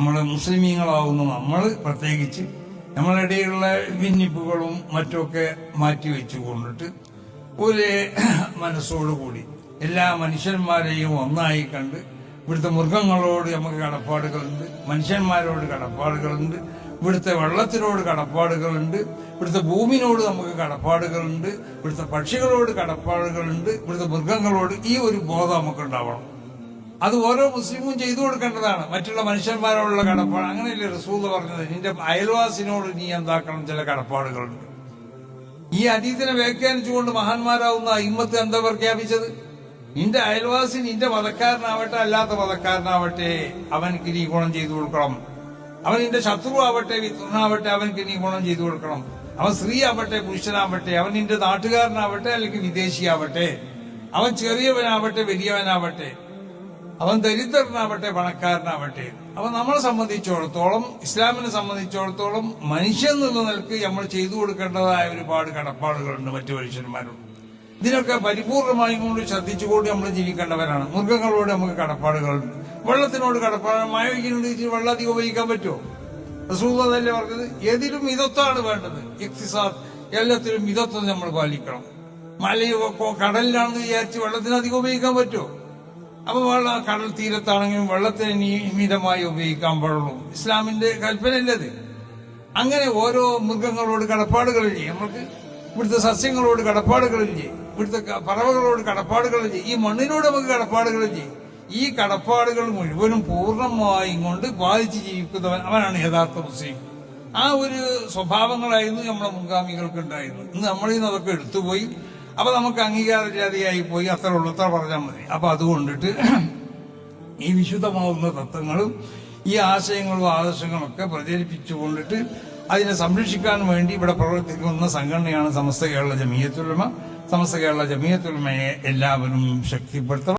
നമ്മൾ മുസ്ലിമീങ്ങളാവുന്ന. നമ്മൾ പ്രത്യേകിച്ച് നമ്മളിടയിലുള്ള ഭിന്നിപ്പുകളും മറ്റുമൊക്കെ മാറ്റിവെച്ചു കൊണ്ടിട്ട് ഒരു മനസ്സോടുകൂടി എല്ലാ മനുഷ്യന്മാരെയും ഒന്നായി കണ്ട് ഇവിടുത്തെ മൃഗങ്ങളോട് നമുക്ക് കടപ്പാടുകളുണ്ട് മനുഷ്യന്മാരോട് കടപ്പാടുകളുണ്ട് ഇവിടുത്തെ വെള്ളത്തിനോട് കടപ്പാടുകളുണ്ട് ഇവിടുത്തെ ഭൂമിനോട് നമുക്ക് കടപ്പാടുകളുണ്ട് ഇവിടുത്തെ പക്ഷികളോട് കടപ്പാടുകളുണ്ട് ഇവിടുത്തെ മൃഗങ്ങളോട് ഈ ഒരു ബോധം നമുക്ക് ഉണ്ടാവണം അത് ഓരോ മുസ്ലിമും ചെയ്തു കൊടുക്കേണ്ടതാണ്. മറ്റുള്ള മനുഷ്യന്മാരോടുള്ള കടപ്പാട്. അങ്ങനെയല്ലേ റസൂൽ പറഞ്ഞത്. നിന്റെ അയൽവാസിനോട് നീ എന്താക്കണം? ചില കടപ്പാടുകളുണ്ട്. ഈ അതീതിനെ വ്യാഖ്യാനിച്ചുകൊണ്ട് മഹാന്മാരാവുന്ന ഇമ്മത്ത് എന്താ പ്രഖ്യാപിച്ചത്? നിന്റെ അയൽവാസി നിന്റെ മതക്കാരനാവട്ടെ അല്ലാത്ത മതക്കാരനാവട്ടെ അവനക്ക് നീ ഗുണം ചെയ്തു കൊടുക്കണം. അവൻ നിന്റെ ശത്രു ആവട്ടെ വിത്രനാവട്ടെ അവനക്ക് നീ ഗുണം ചെയ്തു കൊടുക്കണം. അവൻ സ്ത്രീ ആവട്ടെ പുരുഷനാവട്ടെ അവൻ നിന്റെ നാട്ടുകാരനാവട്ടെ അല്ലെങ്കിൽ വിദേശിയാവട്ടെ അവൻ ചെറിയവനാവട്ടെ വലിയവനാവട്ടെ അവൻ ദരിദ്രനാവട്ടെ പണക്കാരനാവട്ടെ. അപ്പൊ നമ്മളെ സംബന്ധിച്ചിടത്തോളം ഇസ്ലാമിനെ സംബന്ധിച്ചിടത്തോളം മനുഷ്യൻ എന്നുള്ള നിലയ്ക്ക് നമ്മൾ ചെയ്തു കൊടുക്കേണ്ടതായ ഒരുപാട് കടപ്പാടുകളുണ്ട് മറ്റു മനുഷ്യന്മാരുണ്ട് ഇതിനൊക്കെ പരിപൂർണമായും കൊണ്ട് ശ്രദ്ധിച്ചുകൊണ്ട് നമ്മൾ ജീവിക്കേണ്ടവരാണ്. മൃഗങ്ങളോട് നമുക്ക് കടപ്പാടുകളുണ്ട്. വെള്ളത്തിനോട് കടപ്പാട് മഴ വെള്ളം അധികം ഉപയോഗിക്കാൻ പറ്റുമോ? റസൂലല്ലേ പറഞ്ഞത് ഏതിലും മിതത്വമാണ് വേണ്ടത്. ഇക്തിസാദ് എല്ലാത്തിലും മിതത്വം നമ്മൾ പാലിക്കണം. മലയോ കടലിലാണെന്ന് വിചാരിച്ച് വെള്ളത്തിന് അധികം ഉപയോഗിക്കാൻ പറ്റുമോ? അപ്പൊ വെള്ളം കടൽ തീരത്താണെങ്കിലും വെള്ളത്തിന് നിയമിതമായി ഉപയോഗിക്കാൻ പാടുള്ളൂ. ഇസ്ലാമിന്റെ കൽപ്പനയില്ലത് അങ്ങനെ ഓരോ മൃഗങ്ങളോട് കടപ്പാടുകളില്ലേ നമ്മൾക്ക് ഇവിടുത്തെ സസ്യങ്ങളോട് കടപ്പാടുകളില്ലേ ഇവിടുത്തെ പറവകളോട് കടപ്പാടുകളില്ലേ ഈ മണ്ണിനോട് നമുക്ക് കടപ്പാടുകളില്ലേ ഈ കടപ്പാടുകൾ മുഴുവനും പൂർണമായും കൊണ്ട് ബാധിച്ച് ജീവിക്കുന്നവൻ അവനാണ് യഥാർത്ഥ മുസ്ലിം. ആ ഒരു സ്വഭാവങ്ങളായിരുന്നു നമ്മളെ മുൻഗാമികൾക്ക് ഉണ്ടായിരുന്നത്. ഇന്ന് നമ്മളിൽ നിന്ന് അതൊക്കെ എടുത്തുപോയി അപ്പൊ നമുക്ക് അംഗീകാര ജാതിയായി പോയി അത്ര ഉള്ളു അത്ര പറഞ്ഞാൽ മതി. അപ്പൊ അതുകൊണ്ടിട്ട് ഈ വിശുദ്ധമാവുന്ന തത്വങ്ങളും ഈ ആശയങ്ങളും ആദർശങ്ങളും ഒക്കെ പ്രചരിപ്പിച്ചുകൊണ്ടിട്ട് അതിനെ സംരക്ഷിക്കാൻ വേണ്ടി ഇവിടെ പ്രവർത്തിക്കുന്ന സംഘടനയാണ് സമസ്ത കേരള ജമീയത്തുലമ സമസ്ത കേരള ജമീയത്തുലമയെ എല്ലാവരും ശക്തിപ്പെടുത്തണം.